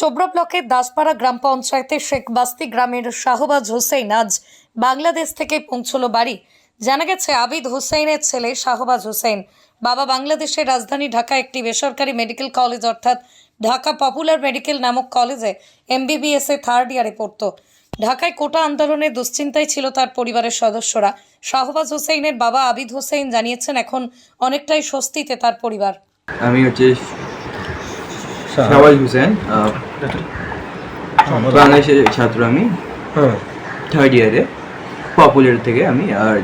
চোবড়া ব্লকের দাসপাড়া গ্রাম পঞ্চায়েতের শেখ বাস্তি গ্রামের শাহবাজ হোসেন আজ বাংলাদেশ থেকে পৌঁছলো বাড়ি। জানা গেছে, আবিদ হোসেনের ছেলে শাহবাজ হোসেন বাবা বাংলাদেশের রাজধানী ঢাকা একটি বেসরকারি মেডিকেল কলেজ অর্থাৎ ঢাকা পপুলার মেডিকেল নামক কলেজে এমবিবিএস এ থার্ড ইয়ারে পড়তো। ঢাকায় কোটা আন্দোলনের দুশ্চিন্তায় ছিল তার পরিবারের সদস্যরা। শাহবাজ হোসেনের বাবা আবিদ হোসেন জানিয়েছেন, এখন অনেকটাই স্বস্তিতে তার পরিবার। আমি হচ্ছে শাহবাজ হোসেন বাংলাদেশের ছাত্র আমি। হ্যাঁ। থার্ড ইয়ারে পপুলার থেকে আমি আর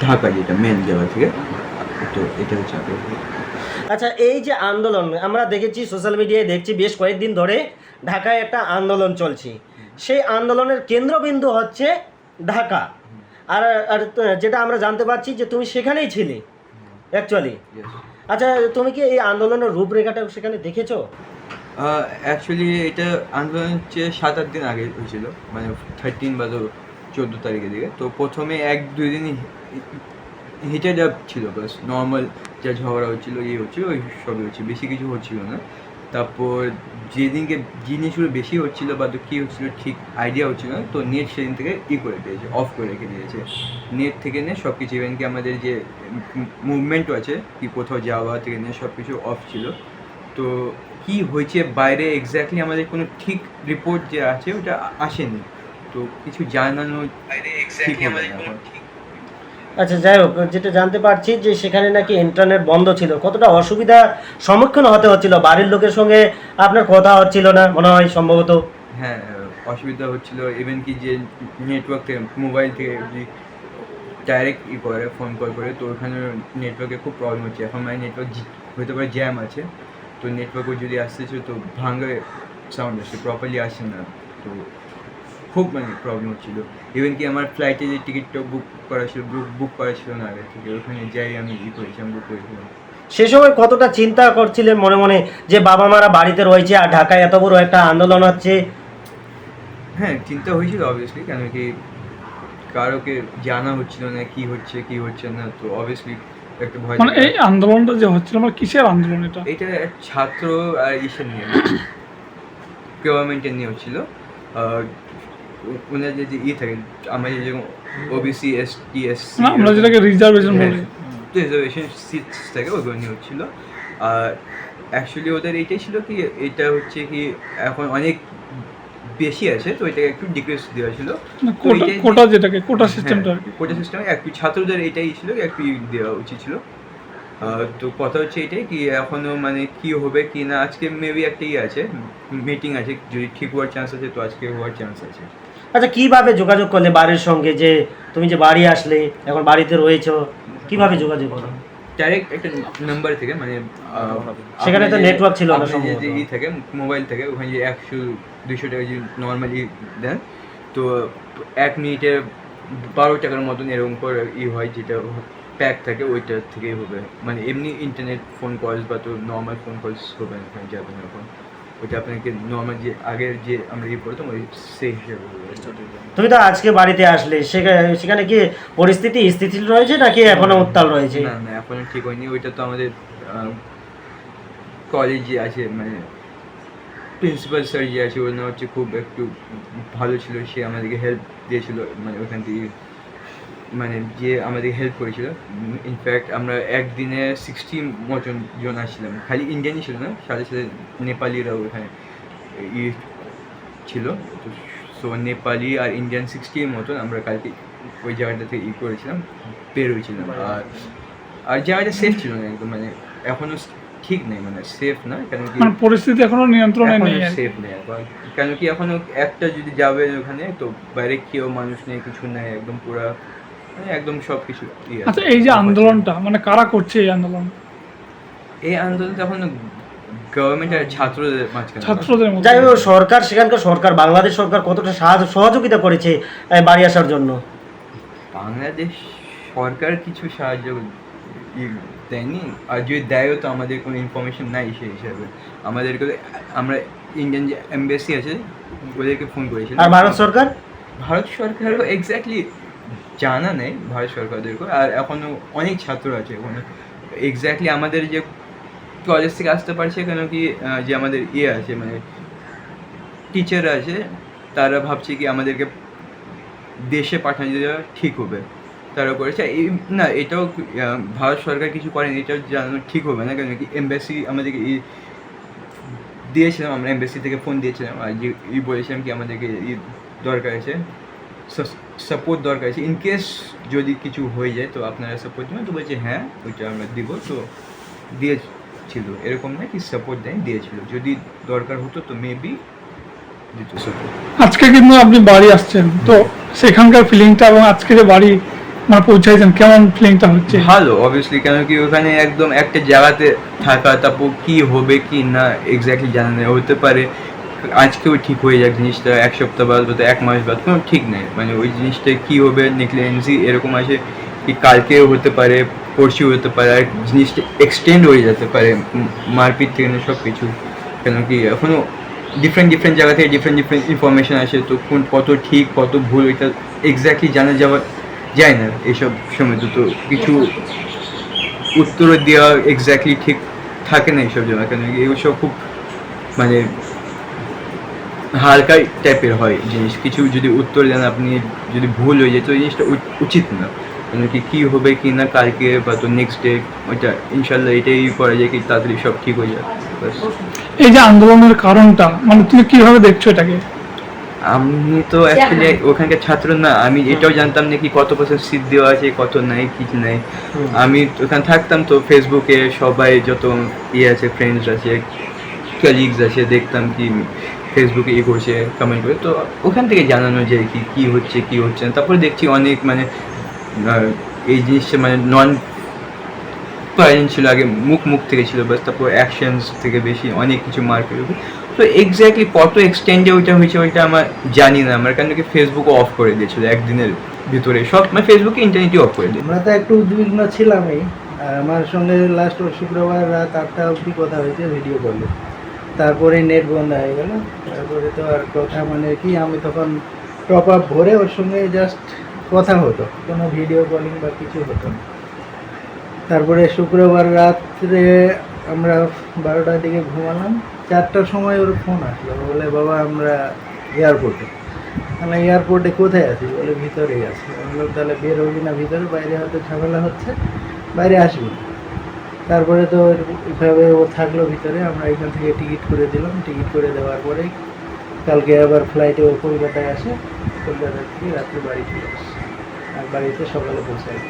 ঢাকা যেটা মেন জায়গা থেকে তো এটা হচ্ছে আচ্ছা এই যে আন্দোলন আমরা দেখেছি সোশ্যাল মিডিয়ায় দেখছি বেশ কয়েকদিন ধরে ঢাকায় একটা আন্দোলন চলছে। সেই আন্দোলনের কেন্দ্রবিন্দু হচ্ছে ঢাকা। আর আর যেটা আমরা জানতে পারছি যে তুমি সেখানেই ছিলে অ্যাকচুয়ালি. আচ্ছা তুমি কি এই আন্দোলনের রূপরেখাটা সেখানে দেখেছ? অ্যাকচুয়ালি এটা আন্দোলন হচ্ছে সাত আট দিন আগে হয়েছিল মানে থার্টিন বা চোদ্দ তারিখের দিকে। তো প্রথমে এক দুই দিন হিটেড আপ ছিল বাস নর্মাল যা ঝগড়া হচ্ছিল ইয়ে হচ্ছিল ওই সবই হচ্ছে বেশি কিছু হচ্ছিল না। তারপর যেদিনকে জিনিসগুলো বেশি হচ্ছিল বা তো কী হচ্ছিল ঠিক আইডিয়া হচ্ছিল না তো নেট সেদিন থেকে ই করে দিয়েছে অফ করে রেখে দিয়েছে। নেট থেকে নিয়ে সব কিছু ইভেন কি আমাদের যে মুভমেন্টও আছে কি কোথাও যাওয়া থেকে নিয়ে সব কিছু অফ ছিল। তো কি হয়েছে বাইরে এক্স্যাক্টলি আমাদের কোনো ঠিক রিপোর্ট যে আছে ওটা আসেনি। তো কিছু জানানো ঠিক হবে না এখন। আচ্ছা যাই হোক, যেটা জানতে পারছি যে সেখানে নাকি ইন্টারনেট বন্ধ ছিল, কতটা অসুবিধা সম্মুখীন হতে হচ্ছিল? বাড়ির লোকের সঙ্গে আপনার কথা হচ্ছিল না, মনে হয় সম্ভবত? হ্যাঁ অসুবিধা হচ্ছিল ইভেন কি যে নেটওয়ার্ক থেকে মোবাইল থেকে ডাইরেক্ট ই করে ফোন কল করে, তো ওখানে নেটওয়ার্কে খুব প্রবলেম হচ্ছে। এখন মানে নেটওয়ার্ক হতে পারে জ্যাম আছে, তো নেটওয়ার্কও যদি আসতেছে, তো ভাঙে সাউন্ড আসছে প্রপারলি আসছে না। তো খুব মানে প্রবলেম হচ্ছিল ইভেন কি আমার ফ্লাইটে যে টিকিটটা বুক করা ছিল বুক বুক করা ছিল না আগে থেকে ওখানে যাই আমি ই করেছিলাম বুক করেছিলাম। সে সময় কতটা চিন্তা করছিলেন মনে মনে যে বাবা মারা বাড়িতে রয়েছে আর ঢাকায় এত বড় একটা আন্দোলন হচ্ছে? হ্যাঁ চিন্তা হয়েছিল অবভিয়াসলি কেন কি কারোকে জানা হচ্ছিল না কি হচ্ছে কি হচ্ছে না তো অবভিয়াসলি একটা ভয় মানে এই আন্দোলনটা যে হচ্ছিল মানে কিসের আন্দোলন এটা? এটা ছাত্র আর ইসের নিয়ে। গভর্নমেন্টের নিয়ে হচ্ছিল। ওনার যে ই থাকে আমাদের যেরকম ওবিসি এস টি এস আমরা যেটাকে রিজার্ভেশন হ্যাঁ। বলি। রিজার্ভেশন সিটস থাকে ওগুলো নিয়ে হচ্ছিল। আর অ্যাকচুয়ালি ওদের এইটাই ছিল কি এটা হচ্ছে কি এখন অনেক বেশি আছে তো এটাকে একটু ডিক্রিজ দেওয়া ছিল। কোটা যেটাকে কোটা সিস্টেমটা কোটা সিস্টেমে একটু ছাত্রদের এটাই ছিল একটু দেওয়া উচিত ছিল। তো কথা হচ্ছে এটাই কি এখনও মানে কি হবে কি না আজকে মেবি একটা ই আছে মিটিং আছে যদি ঠিক হওয়ার চান্স আছে তো আজকে হওয়ার চান্স আছে। আচ্ছা কীভাবে যোগাযোগ করলে বাড়ির সঙ্গে যে তুমি যে বাড়ি আসলে এখন বাড়িতে রয়েছো কীভাবে যোগাযোগ করো ডাইরেক্ট একটা নাম্বার থেকে মানে সেখানে তো যে- network ছিল না সম্ভবত। যে ই থাকে মোবাইল থেকে ওখানে যে একশো দুশো টাকা যদি নর্মালি দেন তো এক মিনিটে বারো টাকার মতন এরকম করে ই হয় যেটা প্যাক থাকে ওইটা থেকেই হবে। মানে এমনি ইন্টারনেট ফোন কলস বা তো নর্মাল ফোন কলস হবে না যাবে না ওইটা আপনাকে নর্মাল যে আগের যে আমরা ইয়ে করতাম ওই সেই হিসেবে তুমি তো আজকে বাড়িতে আসলে সেখানে সেখানে কি পরিস্থিতি স্থিতিশীল রয়েছে নাকি এখনও উত্তাল রয়েছে? না না এখনও ঠিক হয়নি। ওইটা তো আমাদের কলেজে আছে মানে প্রিন্সিপাল স্যার যে আছে ওনার হচ্ছে খুব একটু ভালো ছিল সে আমাদেরকে হেল্প দিয়েছিল মানে ওখান থেকে মানে যে আমাদের হেল্প করেছিল। ইনফ্যাক্ট আমরা একদিনে সিক্সটি মতন জন আসছিলাম। খালি ইন্ডিয়ানই ছিল না সাথে সাথে নেপালিরাও ওখানে ই ছিল। তো সো নেপালি আর ইন্ডিয়ান সিক্সটির মতন আমরা কালকে ওই জায়গাটা থেকে ই করেছিলাম বের হয়েছিলাম। আর আর জায়গাটা সেফ ছিল না একদম মানে এখনও ঠিক নেই মানে সেফ না কেন কি মানে পরিস্থিতি এখনও নিয়ন্ত্রণে নেই সেফ নেই এখন কেন কি এখনও একটা যদি যাবে ওখানে তো বাইরে কেউ মানুষ নেই কিছু নেই একদম পুরা একদম সব কিছু ইয়ে আচ্ছা এই যে আন্দোলনটা মানে কারা করছে এই আন্দোলন? এই আন্দোলন তখন গভর্নমেন্ট আর ছাত্রদের মাঝখানে। ছাত্রদের মধ্যে। যাই হোক সরকার সেখানকার সরকার বাংলাদেশ সরকার কতটা সাহায্য সহযোগিতা করেছে বাড়ি আসার জন্য? বাংলাদেশ সরকার কিছু সাহায্য দেয়নি। আর যদি দেয়ও তো আমাদের কোনো ইনফরমেশন নাই সেই হিসাবে। আমাদেরকে আমরা ইন্ডিয়ান যে এম্বাসি আছে ওদেরকে ফোন করেছিলাম। আর ভারত সরকার? ভারত সরকারও এক্স্যাক্টলি জানা নেই ভারত সরকারদেরকে আর এখনও অনেক ছাত্র আছে ওখানে এক্স্যাক্টলি আমাদের যে কলেজ থেকে আসতে পারছে কেন কি যে আমাদের ইয়ে আছে মানে টিচার আছে, তারা ভাবছে কি আমাদেরকে দেশে পাঠানো ঠিক হবে। তারা করেছে। এই, না, এটাও ভারত সরকার কিছু করেনি, এটাও জানানো ঠিক হবে না কেন কি এমবাসি আমাদেরকে এই দিয়েছিলাম, আমরা এমবাসি থেকে ফোন দিয়েছিলাম। আর যে, ই বলেছিলাম কি আমাদেরকে ই দরকার আছে। সাপোর্ট দরকার আছে। ইন কেস যদি কিছু হয়ে যায় তো আপনারা সাপোর্ট দেবেন। তো বলছে হ্যাঁ ওইটা আমরা দিব। তো দিয়েছিল। এরকম না কি সাপোর্ট দেয় দিয়েছিল। যদি দরকার হতো তো মেবি দিত সাপোর্ট আজকে কিন্তু আপনি বাড়ি আসছেন। তো সেখানকার ফিলিংটা এবং আজকে যে বাড়ি মানে পৌঁছাইছেন কেমন ফিলিংটা হচ্ছে? ভালো অবভিয়াসলি কেন কি ওখানে একদম একটা জায়গাতে থাকা তারপর কি হবে কি না এক্স্যাক্টলি জানা নেই। হতে পারে আজকেও ঠিক হয়ে যাক, জিনিসটা এক সপ্তাহ বাদ বা এক মাস বাদ, কোনো ঠিক নেই। মানে ওই জিনিসটা কি হবে নেকলেন্সি এরকম আছে কি কালকেও হতে পারে, পরশু হতে পারে, আর জিনিসটা এক্সটেন্ড হয়ে যেতে পারে মারপিট থেকে সব কিছু কেন কি এখনও ডিফারেন্ট ডিফারেন্ট জায়গা থেকে ডিফারেন্ট ডিফারেন্ট ইনফরমেশন আসে, তো কোন কত ঠিক, কত ভুল ওইটা এক্স্যাক্টলি জানা যাওয়া যায় না এইসব সময়, তো তো কিছু উত্তর দেওয়া এক্স্যাক্টলি ঠিক থাকে না এইসব জায়গা কেন কি এইসব খুব মানে হালকা টাইপের হয় জিনিস। কিছু যদি উত্তর দেন আপনি যদি ভুল হয়ে যায় তো এই জিনিসটা উচিত না। কেন কি কী হবে কি না কালকে বা তো নেক্সট ডে ওইটা ইনশাল্লাহ এটাই করা যায় কি তাড়াতাড়ি সব ঠিক হয়ে যায় ব্যাস। এই যে আন্দোলনের কারণটা মানে তুমি কীভাবে দেখছ এটাকে? আমি তো অ্যাকচুয়ালি ওখানকার ছাত্র না আমি এটাও জানতাম না কি কত পার্সেন্ট সিট দেওয়া আছে কত নাই কিছু নাই। আমি ওখানে থাকতাম তো ফেসবুকে সবাই যত ইয়ে আছে ফ্রেন্ডস আছে কলিগস আছে দেখতাম কি ফেসবুকে ইয়ে করছে কমেন্ট করে। তো ওখান থেকে জানানো যায় কি কি হচ্ছে কি হচ্ছে না। তারপরে দেখছি অনেক মানে এই জিনিসটা মানে নন প্যারেন্ট ছিল, আগে মুখ মুখ থেকে ছিল বাস তারপর অ্যাকশনস থেকে বেশি অনেক কিছু মার্কেট তো এক্স্যাক্টলি কত এক্সটেন্ডে ওইটা হয়েছে, ওইটা আমার জানি না। আমার কারণ কি ফেসবুকও অফ করে দিয়েছিল একদিনের ভিতরে। সব মানে ফেসবুকে ইন্টারনেটই অফ করে দিয়েছিল। আমরা তো একটু উদ্বিগ্ন ছিলামই। আর আমার সঙ্গে লাস্ট শুক্রবার রাত আটটা অবধি কথা হয়েছে ভিডিও কলে তারপরে নেট বন্ধ হয়ে গেল। তারপরে তো আর কথা মানে কি, আমি তখন টপ আপ ভরে ওর সঙ্গে জাস্ট কথা হতো, কোনো ভিডিও কলিং বা কিছু হতো না। তারপরে শুক্রবার রাত্রে আমরা বারোটার দিকে ঘুমালাম, চারটার সময় ওর ফোন আসলো, বলে বাবা আমরা এয়ারপোর্টে আমরা এয়ারপোর্টে কোথায় আছি? বলে ভিতরেই আছি। বললাম, তাহলে বের হবি না ভিতরে, বাইরে হয়তো ঝামেলা হচ্ছে, বাইরে আসবি না। তারপরে তো এইভাবে ও থাকল ভিতরে আমরা এখান থেকে টিকিট করে দিলাম। টিকিট করে দেওয়ার পরেই কালকে আবার ফ্লাইটে ও কলকাতায় আসে কলকাতা থেকে রাত্রে বাড়ি ফিরে আসে আর বাড়িতে সকালে পৌঁছায়।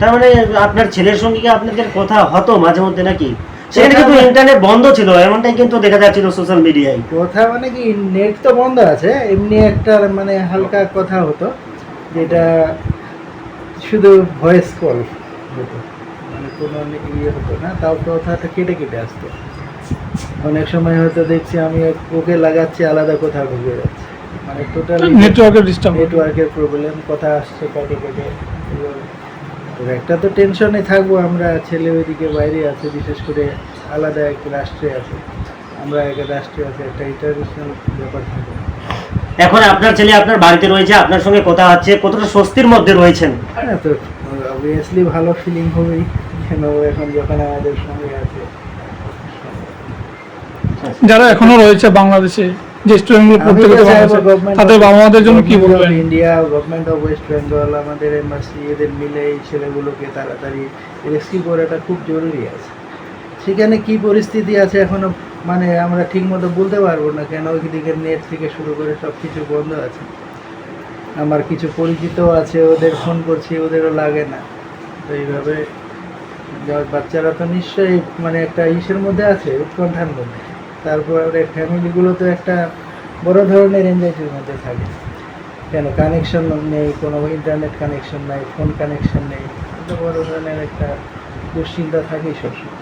তার মানে আপনার ছেলের সঙ্গে কি আপনাদের কথা হতো মাঝে মধ্যে নাকি? সেখানে কিন্তু ইন্টারনেট বন্ধ ছিল এমনটাই কিন্তু দেখা যাচ্ছিল সোশ্যাল মিডিয়ায় কথা মানে কি নেট তো বন্ধ আছে এমনি একটা মানে হালকা কথা হতো যেটা শুধু ভয়েস কল হতো। কোনো ইয়ে হতো না তাও কথাটা কেটে কেটে আসতো। অনেক সময় হয়তো দেখছি আমি ওকে লাগাচ্ছি আলাদা কোথাও ঢুকে যাচ্ছে মানে টোটাল নেটওয়ার্কের ডিস্টার্ব নেটওয়ার্কের প্রবলেম কথা আসছে কেটে কেটে তো একটা তো টেনশনে থাকব আমরা ছেলে ওইদিকে বাইরে আছে বিশেষ করে আলাদা এক রাষ্ট্রে আছে। আমরা এক রাষ্ট্রে আছে একটা ইন্টারন্যাশনাল ব্যাপার থাকে। এখন আপনার ছেলে আপনার বাড়িতে রয়েছে আপনার সঙ্গে কথা হচ্ছে কতটা স্বস্তির মধ্যে রয়েছেন? হ্যাঁ তো অবভিয়াসলি ভালো ফিলিং হবেই। ও এখন যখন আমাদের সঙ্গে আছে। যারা এখনও রয়েছে বাংলাদেশে যে স্টুডেন্টগুলো পড়তে গেছে বাংলাদেশে, তাদের বাবা মাদের জন্য কি বলবেন? India government of West Bengal আমাদের এমবাসি এদের মিলে এই ছেলেগুলোকে তাড়াতাড়ি রেস্কিউ করাটা খুব জরুরি আছে। সেখানে কি পরিস্থিতি আছে এখনও মানে আমরা ঠিক মতো বলতে পারব না কেন ওইদিকে নেট থেকে শুরু করে সব কিছু বন্ধ আছে? আমার কিছু পরিচিত আছে ওদের ফোন করছি ওদেরও লাগে না। তো এইভাবে বাচ্চারা তো নিশ্চয়ই মানে একটা ইসের মধ্যে আছে, উৎকণ্ঠার মধ্যে। তারপরে ফ্যামিলিগুলো তো একটা বড় ধরনের এনজাইটির মধ্যে থাকে। কেন? কানেকশন নেই, কোনো ইন্টারনেট কানেকশন নাই ফোন কানেকশন নেই। বড় ধরনের একটা দুশ্চিন্তা থাকেই সবসময়।